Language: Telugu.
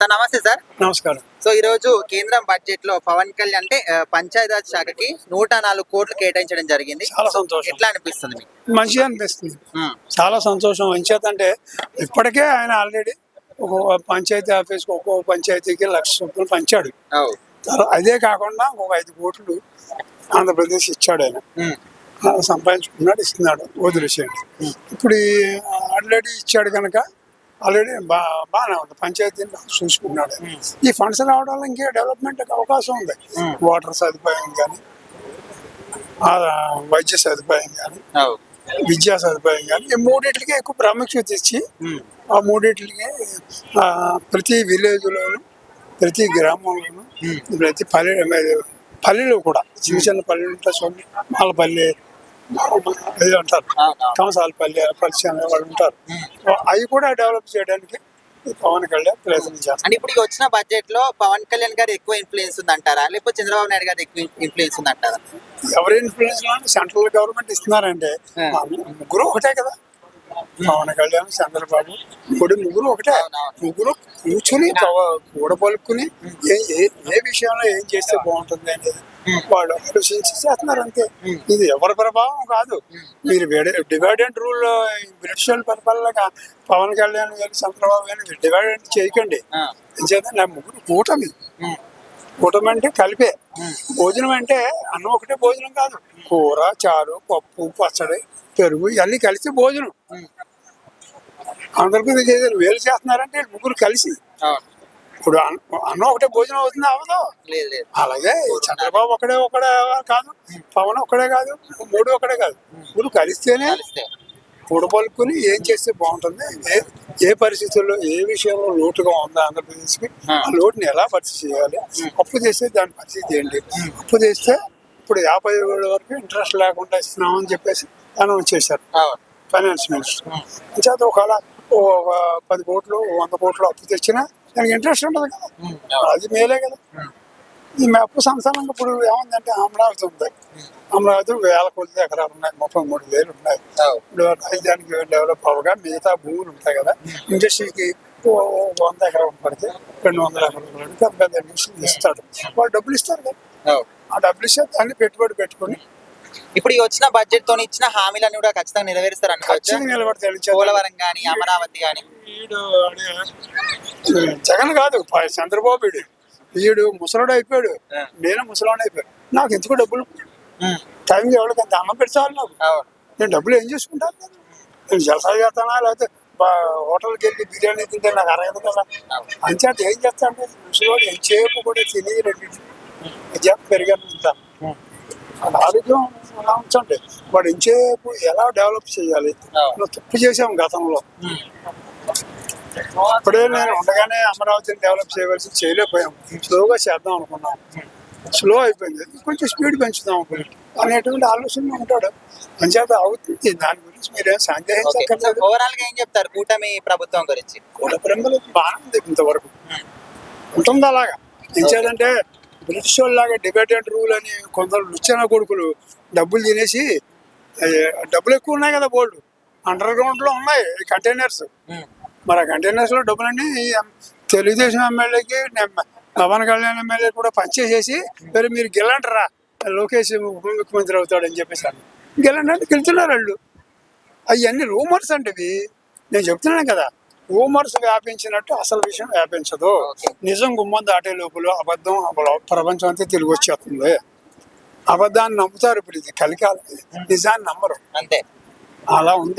సార్ నమస్తే సార్. నమస్కారం. సో ఈ రోజు కేంద్రం బడ్జెట్లో పవన్ కళ్యాణ్ అంటే పంచాయతీరాజ్ శాఖకి నూట నాలుగు కోట్లు కేటాయించడం జరిగింది. చాలా సంతోషం. ఎట్లా అనిపిస్తుంది మీకు? మంచిగా అనిపిస్తుంది. చాలా సంతోషం. ఎంచేతంటే ఇప్పటికే ఆయన ఆల్రెడీ ఒక పంచాయతీ ఆఫీస్కి ఒక్కో పంచాయతీకి లక్ష రూపాయలు పంచాడు. అదే కాకుండా ఒక ఐదు కోట్లు ఆంధ్రప్రదేశ్ ఇచ్చాడు ఆయన. సంపాదించుకున్నాడు ఇస్తున్నాడు వదిలేసేయండి ఇప్పుడు ఆల్రెడీ ఇచ్చాడు కనుక ఆల్రెడీ బా బాగానే ఉంది పంచాయతీని చూసుకున్నాడు. ఈ ఫండ్స్ రావడం వల్ల ఇంకే డెవలప్మెంట్ అవకాశం ఉంది. వాటర్ సదుపాయం కానీ వైద్య సదుపాయం కానీ. విద్యా సదుపాయం కానీ ఈ మూడింటికి ఎక్కువ ప్రాముఖ్యత ఇచ్చి ఆ మూడింటికి ప్రతి విలేజ్లోను ప్రతి గ్రామంలోను ప్రతి పల్లె పల్లెలు కూడా చిన్న చిన్న పల్లెలు ఉంటాయి చూడండి మాలపల్లి ఏదో అంటారు. కంసాలపల్లి పరిచయం వాళ్ళు ఉంటారు అవి కూడా డెవలప్ చేయడానికి పవన్ కళ్యాణ్ ప్రయత్నం చేస్తారు అంటే ఇప్పుడు వచ్చిన బడ్జెట్లో పవన్ కళ్యాణ్ గారు ఎక్కువ ఇన్ఫ్లుయెన్స్ ఉంది అంటారా లేకపోతే చంద్రబాబు నాయుడు గారు ఎక్కువ ఇన్ఫ్లుయెన్స్ ఉంది అంటారా ఎవరి ఇన్ఫ్లుయెన్స్లో సెంట్రల్ గవర్నమెంట్ ఇస్తున్నారంటే ముగ్గురు ఒకటే కదా. పవన్ కళ్యాణ్ చంద్రబాబు ముగ్గురు ముగ్గురు ఒకటే. ముగ్గురు కూర్చుని కూడబలుకుని ఏ ఏ- ఏ విషయంలో ఏం చేస్తే బాగుంటుంది అనేది. వాళ్ళు ఆలోచించి చేస్తున్నారు అంతే. ఇది ఎవరి ప్రభావం కాదు. మీరు డివైడెంట్ రూల్ బ్రిటిష్ పరిపాలనగా పవన్ కళ్యాణ్ గారు చంద్రబాబు గారిని డివైడెంట్ చేయకండి. నా ముగ్గురు కూటమి. కూటమి అంటే కలిపే. భోజనం అంటే అన్నం ఒకటే భోజనం కాదు. కూర చారు పప్పు పచ్చడి పెరుగు ఇవన్నీ కలిసి భోజనం. ఆంధ్రప్రదేశ్ ఏదైనా వేలు చేస్తున్నారంటే ముగ్గురు కలిసి. ఇప్పుడు అన్- అన్నం ఒకటే భోజనం అవుతుంది అవదు అలాగే చంద్రబాబు ఒకడే ఒకడే కాదు పవన్ ఒకడే కాదు మూడు ఒకడే కాదు. ముగ్గురు కలిస్తేనే కలిస్తే. కూడబలుకుని ఏం చేస్తే బాగుంటుంది? ఏ ఏ పరిస్థితుల్లో ఏ విషయంలో లోటుగా ఉందా ఆంధ్రప్రదేశ్కి? ఆ. లోటుని ఎలా భర్తీ చేయాలి? అప్పు చేస్తే దాని పరిస్థితి ఏంటి అప్పు చేస్తే ఇప్పుడు యాభై వేల వరకు ఇంట్రెస్ట్ లేకుండా ఇస్తున్నామని చెప్పేసి అనౌన్స్ చేశారు ఫైనాన్స్ మినిస్టర్. చేత ఒకవేళ ఓ పది కోట్లు వంద కోట్లు అప్పు తెచ్చినా దానికి ఇంట్రెస్ట్ ఉండదు కదా. అది మేలే కదా. ఈ అప్పు సంసారంగా ఇప్పుడు ఏముందంటే అమరావతి ఉంది. అమరావతి వేల కొద్ది ఎకరాలు ఉన్నాయి ముప్పై మూడు వేలు ఉన్నాయి. ఇప్పుడు రాజధానికి డెవలప్ అవ్వగా మిగతా భూములు ఉంటాయి కదా. ఇండస్ట్రీకి వంద ఎకరాలు పడితే రెండు వందల ఎకరాలు పడితే పెద్ద ఇండస్ట్రీలు ఇస్తాడు వాళ్ళు డబ్బులు ఇస్తారు కదా. ఆ డబ్బులు ఇస్తే దాన్ని పెట్టుబడి పెట్టుకొని ఇప్పుడు ఈ వచ్చిన బడ్జెట్తో ఇచ్చిన హామీలను కూడా ఖచ్చితంగా నెరవేరుస్తారు అనుకోవచ్చు? పోలవరం గాని అమరావతి గాని. జగన్ కాదు చంద్రబాబు వీడు. ముసలాడు అయిపోయాడు. నేను ముసలాడు అయిపోయాడు నాకు ఎందుకు డబ్బులు? టైంకి ఎవరికి అంత అన్నం పెడతాను నాకు. నేను డబ్బులు ఏం చేసుకుంటాను? నేను? జలసా చేస్తానా? లేకపోతే హోటల్కి వెళ్ళి బిర్యానీ తింటే నాకు అరగదు కదా. అంచేత ఏం చేస్తాను? ముసలివాడు ఎంతసేపు కూడా తిని రెండు పెరిగాను వాళ్ళ ఆరోగ్యం అలా ఉంచండి. వాడు ఎంతసేపు ఎలా డెవలప్ చేయాలి? తప్పు చేసాం గతంలో. అప్పుడే నేను ఉండగానే అమరావతిని డెవలప్ చేయవలసి చేయలేకపోయాం. స్లోగా చేద్దాం అనుకున్నాం. స్లో అయిపోయింది. కొంచెం స్పీడ్ పెంచుదాం అనేటువంటి ఆలోచన ఉంటాడు. అంచేత అవుతుంది. దాని గురించి మీరేం ఓకే సందేహించక్కర్లేదు. ఓవరాల్గా ఏం చెప్తారు? కూటమి ప్రభుత్వం గురించి. ప్రేమలు బాగానే ఉంది ఇంతవరకు. ఉంటుంది అలాగా ఎంచేదంటే బ్రిటిష్ వాళ్ళలాగా డిబేటెడ్ రూల్ అని కొందరు లుచ్చన కొడుకులు డబ్బులు తినేసి డబ్బులు ఎక్కువ ఉన్నాయి కదా బోల్డ్. అండర్ గ్రౌండ్లో ఉన్నాయి కంటైనర్స్ మరి ఆ కంటైనర్స్లో డబ్బులన్నీ తెలుగుదేశం ఎమ్మెల్యేకి పవన్ కళ్యాణ్ ఎమ్మెల్యే కూడా పనిచేసేసి మరి మీరు గెలంటరా? లోకేష్ ఉప ముఖ్యమంత్రి అవుతాడని చెప్పేసి అంటే గెలుతున్నారు వాళ్ళు. అవన్నీ రూమర్స్ అంటే నేను చెప్తున్నాను కదా. రూమర్స్ వ్యాపించినట్టు అసలు విషయం వ్యాపించదు. నిజం గుమ్మం దాటే లోపల అబద్ధం ప్రపంచం అంతా తిరిగి వచ్చేస్తుంది. అబద్ధాన్ని నమ్ముతారు ఇప్పుడు ఇది కలికాలం. నిజాన్ని నమ్మరు. అంతే. అలా ఉంది.